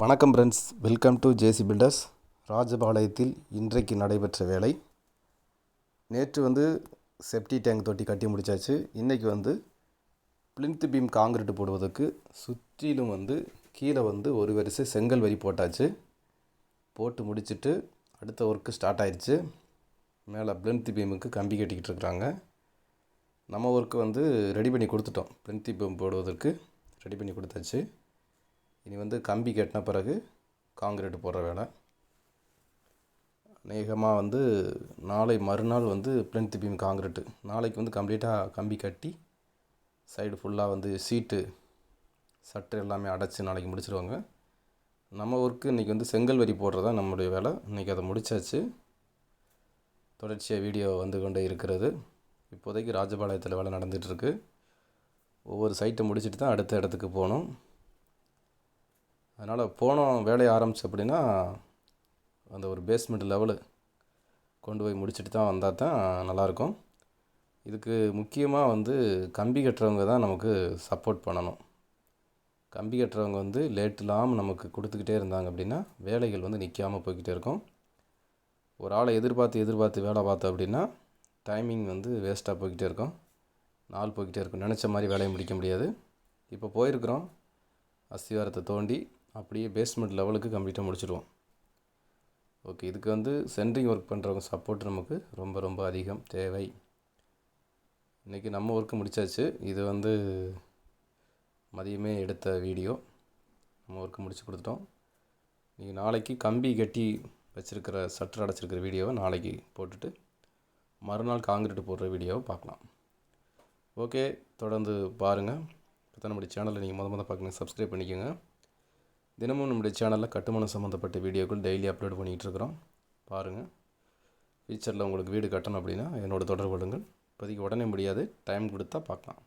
வணக்கம் friends welcome to J C builders ராஜபாளையத்தில் இன்றைக்கு நடைபெற்ற வேலை. நேற்று வந்து செப்டி டேங்க் தொட்டி கட்டி முடிச்சாச்சு. இன்றைக்கி வந்து பிளின்த் பீம் காங்கிரீட் போடுவதற்கு சுற்றிலும் வந்து கீழே வந்து ஒரு வரிசை செங்கல் வரி போட்டாச்சு. போட்டு முடிச்சுட்டு அடுத்த ஒர்க்கு ஸ்டார்ட் ஆயிடுச்சு மேலே பிளின்த் பீமுக்கு கம்பி கட்டிக்கிட்டு இருக்கிறாங்க நம்ம ஒர்க்கு வந்து ரெடி பண்ணி கொடுத்துட்டோம். பிளின்த் பீம் போடுவதற்கு ரெடி பண்ணி கொடுத்தாச்சு. இனி வந்து கம்பி கட்டின பிறகு காங்கிரீட் போடுற வேலை. அநேகமாக வந்து நாளை மறுநாள் வந்து பிளின்த் பீம் காங்கிரீட்டு. நாளைக்கு வந்து கம்ப்ளீட்டாக கம்பி கட்டி சைடு ஃபுல்லாக வந்து சீட்டு சட்டு எல்லாமே அடைச்சி நாளைக்கு முடிச்சிருவாங்க. நம்ம ஒர்க்கு இன்றைக்கி வந்து செங்கல் வரி போடுறதா நம்மளுடைய நம்முடைய வேலை. இன்றைக்கி அதை முடிச்சாச்சு. தொடர்ச்சியாக வீடியோ வந்து கொண்டே இருக்கிறது. இப்போதைக்கு ராஜபாளையத்தில் வேலை நடந்துகிட்ருக்கு ஒவ்வொரு சைட்டை முடிச்சுட்டு தான் அடுத்த இடத்துக்கு போகணும். அதனால் போனோம் வேலையை ஆரம்பிச்சு அப்படின்னா அந்த ஒரு பேஸ்மெண்ட் லெவலு கொண்டு போய் முடிச்சுட்டு தான் வந்தால் தான் நல்லாயிருக்கும். இதுக்கு முக்கியமாக வந்து கம்பி கட்டுறவங்க தான் நமக்கு சப்போர்ட் பண்ணணும். கம்பி கட்டுறவங்க வந்து லேட் இல்லாமல் நமக்கு கொடுத்துக்கிட்டே இருந்தாங்க அப்படின்னா வேலைகள் வந்து நிற்காமல் போய்கிட்டே இருக்கும். ஒரு ஆளை எதிர்பார்த்து எதிர்பார்த்து வேலை பார்த்தோம் அப்படின்னா டைமிங் வந்து வேஸ்ட்டாக போய்கிட்டே இருக்கும். நாள் போய்கிட்டே இருக்கும். நினச்ச மாதிரி வேலையை முடிக்க முடியாது. இப்போ போயிருக்கிறோம். அஸ்திவாரத்தை தோண்டி அப்படியே பேஸ்மெண்ட் லெவலுக்கு கம்ப்ளீட்டாக முடிச்சிடுவோம். ஓகே இதுக்கு வந்து சென்ட்ரிங் ஒர்க் பண்ணுறவங்க சப்போர்ட் நமக்கு ரொம்ப ரொம்ப அதிகம். தேவை. இன்றைக்கி நம்ம ஒர்க்கு முடித்தாச்சு இது வந்து மதியமே எடுத்த வீடியோ. நம்ம ஒர்க்கு முடிச்சு கொடுத்துட்டோம். நீங்கள் நாளைக்கு கம்பி கட்டி வச்சுருக்கிற சட்டர் அடைச்சிருக்கிற வீடியோவை நாளைக்கு போட்டுட்டு மறுநாள் காங்கிரீட் போடுற வீடியோவை பார்க்கலாம். ஓகே தொடர்ந்து பாருங்கள் இப்போ நம்முடைய சேனலை நீங்கள் முத முத பார்க்குங்க சப்ஸ்கிரைப் பண்ணிக்கோங்க. தினமும் நம்முடைய சேனலில் கட்டுமானம் சம்மந்தப்பட்ட வீடியோக்கள் டெய்லி அப்லோட் பண்ணிகிட்ருக்குறோம் பாருங்கள் ஃபியூச்சரில் உங்களுக்கு வீடு கட்டணும் அப்படின்னா என்னோட தொடர்பு கொள்ளுங்கள். இப்போதைக்கு உடனே முடியாது. டைம் கொடுத்தா பார்க்கலாம்.